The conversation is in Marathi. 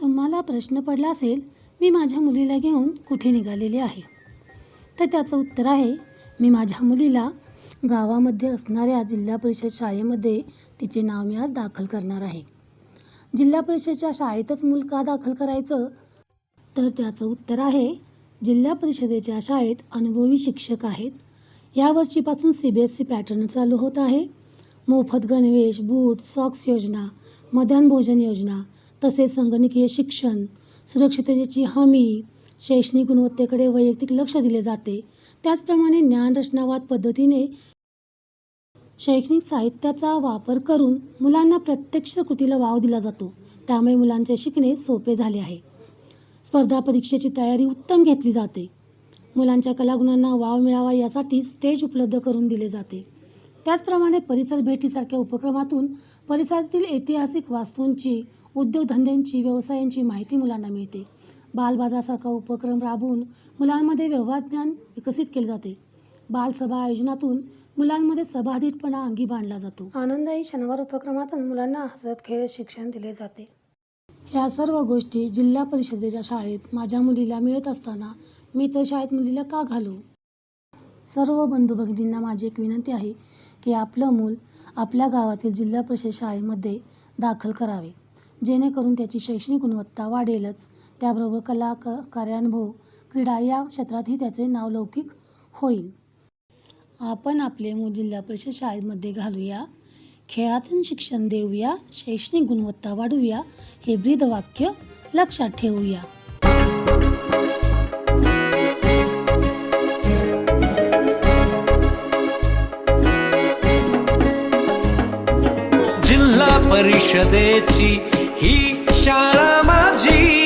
तुम्हाला प्रश्न पडला असेल मी माझ्या मुलीला घेऊन कुठे निघालेली आहे? तर त्याचं उत्तर आहे मी माझ्या मुलीला गावामध्ये असणाऱ्या जिल्हा परिषद शाळेमध्ये तिचे नाव मी आज दाखल करणार आहे. जिल्हा परिषदच्या शाळेतच मूल का दाखल करायचं? तर त्याचं उत्तर आहे जिल्हा परिषदेच्या शाळेत अनुभवी शिक्षक आहेत. यावर्षीपासून C B S C pattern चालू होत आहे. मोफत गणवेश बूट सॉक्स योजना मध्यान्ह भोजन योजना तसेच संगणकीय शिक्षण सुरक्षिततेची हमी शैक्षणिक गुणवत्तेकडे वैयक्तिक लक्ष दिले जाते. त्याचप्रमाणे ज्ञानरचनावाद पद्धतीने शैक्षणिक साहित्याचा वापर करून मुलांना प्रत्यक्ष कृतीला वाव दिला जातो. त्यामुळे मुलांचे शिकणे सोपे झाले आहे. स्पर्धा परीक्षेची तयारी उत्तम घेतली जाते. मुलांच्या कलागुणांना वाव मिळावा यासाठी स्टेज उपलब्ध करून दिले जाते. त्याचप्रमाणे परिसर भेटीसारख्या उपक्रमातून परिसरातील ऐतिहासिक वास्तूंची उद्योगधंद्यांची व्यवसायांची माहिती मुलांना मिळते. बालबाजारसारखा उपक्रम राबवून मुलांमध्ये व्यवहार ज्ञान विकसित केले जाते. बालसभा आयोजनातून मुलांमध्ये सभाधीटपणा अंगी बांधला जातो. आनंददायी शनिवार उपक्रमातून मुलांना हसत खेळत शिक्षण दिले जाते. ह्या सर्व गोष्टी जिल्हा परिषदेच्या शाळेत माझ्या मुलीला मिळत असताना मी तर शाळेत मुलीला का घालू? सर्व बंधू भगिनींना माझी एक विनंती आहे की आपलं मूल आपल्या गावातील जिल्हा परिषद शाळेमध्ये दाखल करावे. जेणेकरून त्याची शैक्षणिक गुणवत्ता वाढेलच. त्याबरोबर कला क कार्यानुभव क्रीडा या क्षेत्रातही त्याचे नावलौकिक होईल. आपण आपले मूल जिल्हा परिषद शाळेमध्ये घालूया. खेळातून शिक्षण देऊया. शैक्षणिक गुणवत्ता वाढवूया हे ब्रीद वाक्य लक्षात ठेवूया. परिषदेची ही शाळा माझी.